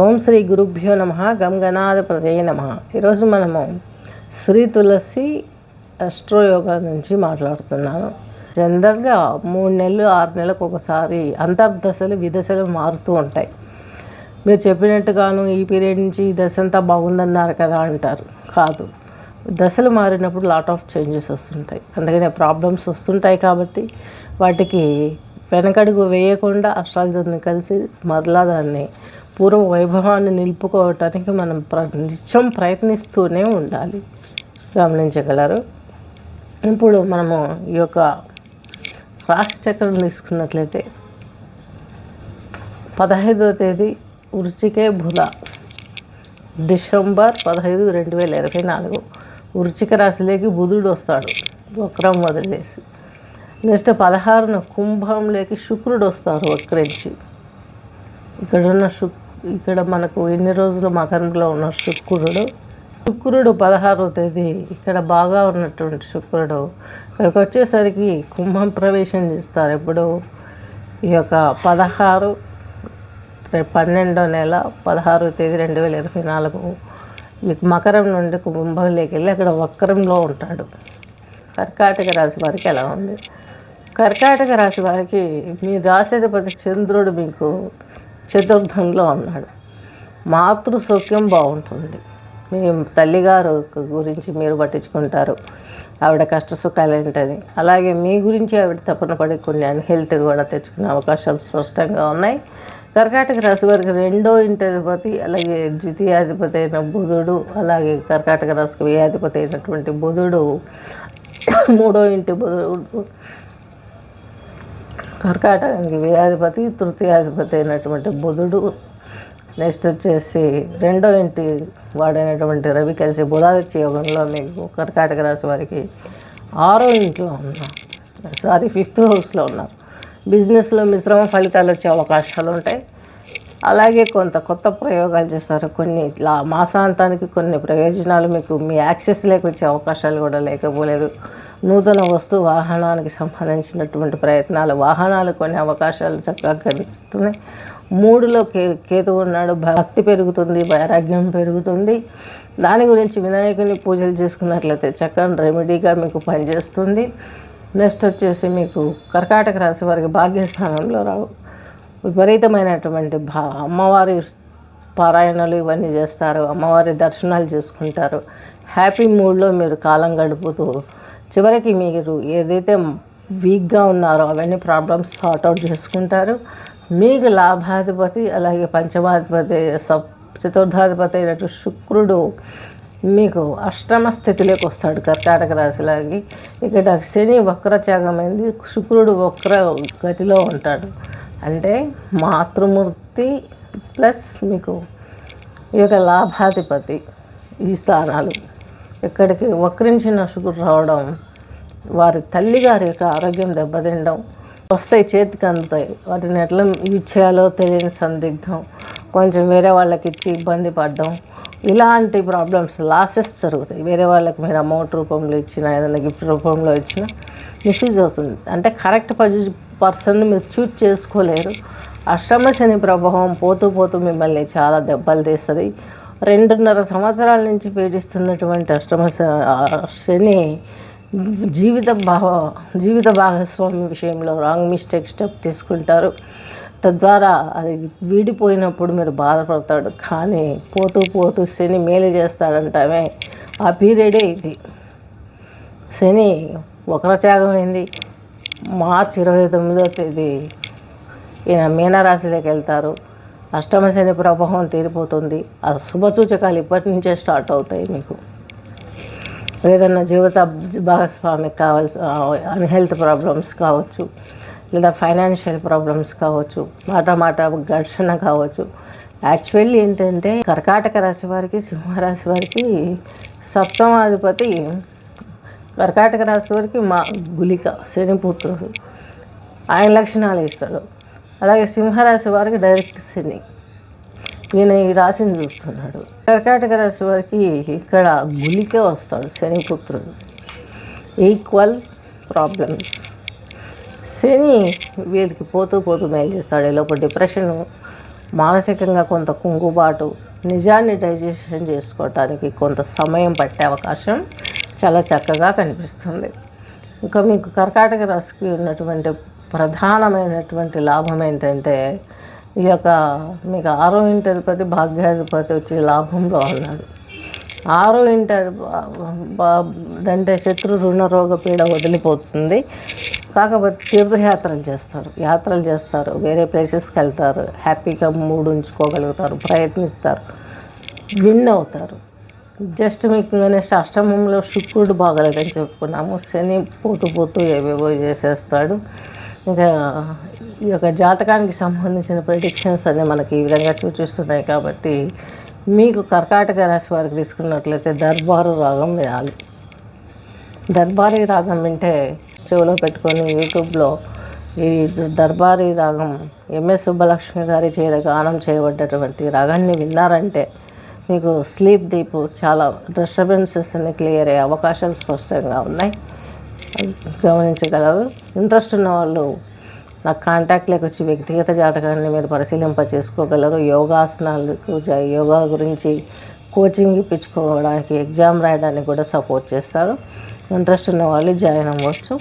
ఓం శ్రీ గురుభ్యో నమ గంగనాథపతయ నమ. ఈరోజు మనము శ్రీ తులసి అస్ట్రోయోగా నుంచి మాట్లాడుతున్నాను. జనరల్గా మూడు నెలలు ఆరు నెలలకు ఒకసారి అంతర్దశలు విదశలు మారుతూ ఉంటాయి. మీరు చెప్పినట్టుగాను ఈ పీరియడ్ నుంచి ఈ దశ అంతా బాగుందన్నారు కదా అంటారు. కాదు. దశలు మారినప్పుడు లాట్ ఆఫ్ చేంజెస్ వస్తుంటాయి. అందుకనే ప్రాబ్లమ్స్ వస్తుంటాయి కాబట్టి వాటికి వెనకడుగు వేయకుండా అష్టాలజీని కలిసి మరలా దాన్ని పూర్వ వైభవాన్ని నిలుపుకోవటానికి మనం ప్ర నిత్యం ప్రయత్నిస్తూనే ఉండాలి. గమనించగలరు? ఇప్పుడు మనము ఈ యొక్క రాశి చక్రం తీసుకున్నట్లయితే పదహైదవ తేదీ ఉరుచికే బుధ. డిసెంబర్ పదహైదు రెండు వేల ఇరవై నాలుగు. వృచ్చిక రాశిలోకి బుధుడు వస్తాడు. వక్రం వదిలేసి. నెక్స్ట్ పదహారున కుంభంలోకి శుక్రుడు వస్తారు వక్రించి ఇక్కడున్న శుక్ ఇక్కడ మనకు ఎన్ని రోజులు మకరంలో ఉన్న శుక్రుడు? శుక్రుడు పదహారవ తేదీ. ఇక్కడ బాగా ఉన్నటువంటి శుక్రుడు. ఇక్కడికి వచ్చేసరికి కుంభం ప్రవేశం చేస్తారు ఎప్పుడు? ఈ యొక్క పదహారు పన్నెండో నెల పదహారో తేదీ రెండు వేల ఇరవై నాలుగు. మకరం నుండి కుంభంలోకి వెళ్ళి అక్కడ వక్రంలో ఉంటాడు. కర్కాటక రాశి వారికి ఎలా ఉంది? కర్కాటక రాశి వారికి మీ రాశిధిపతి చంద్రుడు మీకు చతుర్థంలో ఉన్నాడు. మాతృ సౌఖ్యం బాగుంటుంది. మీ తల్లిగారు గురించి మీరు పట్టించుకుంటారు. ఆవిడ కష్ట సుఖాలు ఏంటని. అలాగే మీ గురించి ఆవిడ తపన పడి కొన్ని అన్హెల్త్ కూడా తెచ్చుకునే అవకాశాలు స్పష్టంగా ఉన్నాయి. కర్కాటక రాశి వారికి రెండో ఇంటి అధిపతి అలాగే ద్వితీయాధిపతి అయిన బుధుడు అలాగే కర్కాటక రాశికి వ్యయాధిపతి అయినటువంటి బుధుడు మూడో ఇంటి బుధుడు కర్కాటకానికి వ్యాధిపతి తృతీయాధిపతి అయినటువంటి బుధుడు నెక్స్ట్ వచ్చేసి రెండో ఇంటి వాడైనటువంటి రవి కలిసి బుధాదిత్య యోగంలో మీకు కర్కాటక రాశి వారికి ఆరో ఇంట్లో ఉన్నాం. సారీ ఫిఫ్త్ హౌస్లో ఉన్నాం. బిజినెస్లో మిశ్రమ ఫలితాలు వచ్చే అవకాశాలు ఉంటాయి. అలాగే కొంత కొత్త ప్రయోగాలు చేస్తారు. కొన్ని మాసాంతానికి కొన్ని ప్రయోజనాలు మీకు మీ యాక్సెస్ లేకొచ్చే అవకాశాలు కూడా లేకపోలేదు. నూతన వస్తు వాహనానికి సంబంధించినటువంటి ప్రయత్నాలు వాహనాలు కొన్ని అవకాశాలు చక్కగా కనిపిస్తున్నాయి. మూడులో కే కేతు ఉన్నాడు. భక్తి పెరుగుతుంది వైరాగ్యం పెరుగుతుంది. దాని గురించి వినాయకుని పూజలు చేసుకున్నట్లయితే చక్కని రెమెడీగా మీకు పనిచేస్తుంది. నెక్స్ట్ వచ్చేసి మీకు కర్కాటక రాశి వారికి భాగ్యస్థానంలో రావు. విపరీతమైనటువంటి భా అమ్మవారి పారాయణలు ఇవన్నీ చేస్తారు. అమ్మవారి దర్శనాలు చేసుకుంటారు. హ్యాపీ మూడ్లో మీరు కాలం గడుపుతూ చివరికి మీరు ఏదైతే వీక్గా ఉన్నారో అవన్నీ ప్రాబ్లమ్స్ సార్ట్అవుట్ చేసుకుంటారు. మీకు లాభాధిపతి అలాగే పంచమాధిపతి సప్ చతుర్థాధిపతి అయినట్టు శుక్రుడు మీకు అష్టమ స్థితిలోకి వస్తాడు. కర్కాటక రాశిలాగి ఇక్కడ శని వక్రత్యాగమైంది శుక్రుడు వక్ర గతిలో ఉంటాడు. అంటే మాతృమూర్తి ప్లస్ మీకు ఈ యొక్క లాభాధిపతి ఈ స్థానాలు. ఇక్కడికి వక్రించిన షుగర్ రావడం వారి తల్లిగారి యొక్క ఆరోగ్యం దెబ్బతినడం వస్తాయి చేతికి అందుతాయి. వాటిని ఎట్లా యూజ్ చేయాలో తెలియని సందిగ్ధం కొంచెం వేరే వాళ్ళకి ఇచ్చి ఇబ్బంది పడడం. ఇలాంటి ప్రాబ్లమ్స్ లాసెస్ జరుగుతాయి. వేరే వాళ్ళకి మీరు అమౌంట్ రూపంలో ఇచ్చిన ఏదైనా గిఫ్ట్ రూపంలో ఇచ్చిన మిస్యూజ్ అవుతుంది. అంటే కరెక్ట్ పర్సన్ మీరు చూజ్ చేసుకోలేరు. అష్టమ శని ప్రభావం పోతూ పోతూ మిమ్మల్ని చాలా దెబ్బలు తీస్తుంది. రెండున్నర సంవత్సరాల నుంచి పీడిస్తున్నటువంటి అష్టమ శని జీవిత భావ జీవిత భాగస్వామి విషయంలో రాంగ్ మిస్టేక్ స్టెప్ తీసుకుంటారు. తద్వారా అది వీడిపోయినప్పుడు మీరు బాధపడతాడు. కానీ పోతూ పోతూ శని మేలు చేస్తాడంటామే. ఆ పీరియడే ఇది. శని వక్రత్యాగమైంది. మార్చి ఇరవై తొమ్మిదో తేదీ ఈయన మీనరాశిలోకి వెళ్తారు. అష్టమ శని ప్రభావం తీరిపోతుంది. ఆ శుభసూచకాలు ఇప్పటి నుంచే స్టార్ట్ అవుతాయి మీకు. ఏదైనా జీవిత భాగస్వామికి కావాల్సి అన్హెల్త్ ప్రాబ్లమ్స్ కావచ్చు లేదా ఫైనాన్షియల్ ప్రాబ్లమ్స్ కావచ్చు మాట మాట ఘర్షణ కావచ్చు. యాక్చువల్లీ ఏంటంటే కర్కాటక రాశి వారికి సింహరాశి వారికి సప్తమాధిపతి కర్కాటక రాశి వారికి మా గులిక శనిపుత్రుడు ఆయన లక్షణాలు ఇస్తాడు. అలాగే సింహరాశి వారికి డైరెక్ట్ శని. ఈయన ఈ రాశిని చూస్తున్నాడు. కర్కాటక రాశి వారికి ఇక్కడ గులికే వస్తాడు శనిపుత్రుడు ఈక్వల్ ప్రాబ్లమ్స్ శని వీళ్ళకి పోతూ పోతూ మేలు చేస్తాడు. ఈ లోపల డిప్రెషన్ మానసికంగా కొంత కుంగుబాటు నిజాన్ని డైజెషన్ చేసుకోవటానికి కొంత సమయం పట్టే అవకాశం చాలా చక్కగా కనిపిస్తుంది. ఇంకా మీకు కర్కాటక రాశికి ఉన్నటువంటి ప్రధానమైనటువంటి లాభం ఏంటంటే ఈ యొక్క మీకు ఆరో ఇంటి అధిపతి భాగ్యాధిపతి వచ్చే లాభంలో ఉన్నాడు. ఆరో ఇంటి అంటే శత్రు రుణ రోగ పీడ వదిలిపోతుంది. కాకపోతే తీర్థయాత్రలు చేస్తారు. యాత్రలు చేస్తారు. వేరే ప్లేసెస్కి వెళ్తారు. హ్యాపీగా మూడు ఉంచుకోగలుగుతారు. ప్రయత్నిస్తారు. విన్ అవుతారు. జస్ట్ మీకు నెక్స్ట్ అష్టమంలో శుక్రుడు బాగలేదని చెప్పుకున్నాము. శని పోతూ పోతూ ఏవేవో చేసేస్తాడు. ఇంకా ఈ యొక్క జాతకానికి సంబంధించిన ప్రిడిక్షన్స్ అన్నీ మనకి ఈ విధంగా సూచిస్తున్నాయి కాబట్టి మీకు కర్కాటక రాశి వారికి తీసుకున్నట్లయితే దర్బారు రాగం వినాలి దర్బారీ రాగం వింటే చెవిలో పెట్టుకొని యూట్యూబ్లో ఈ దర్బారీ రాగం ఎంఎస్ సుబ్బలక్ష్మి గారి చేత గానం చేయబడ్డటువంటి రాగాన్ని విన్నారంటే మీకు స్లీప్ డీప్ చాలా డిస్టర్బెన్సెస్ అన్ని క్లియర్ అయ్యే అవకాశాలు స్పష్టంగా ఉన్నాయి. గమనించగలరు. ఇంట్రెస్ట్ ఉన్న వాళ్ళు నా కాంటాక్ట్లోకి వచ్చి వ్యక్తిగత జాతకాన్ని మీరు పరిశీలింప చేసుకోగలరు. యోగాసనాలకు యోగా గురించి కోచింగ్ ఇప్పించుకోవడానికి ఎగ్జామ్ రాయడానికి కూడా సపోర్ట్ చేస్తారు. ఇంట్రెస్ట్ ఉన్న వాళ్ళు జాయిన్ అవ్వచ్చు.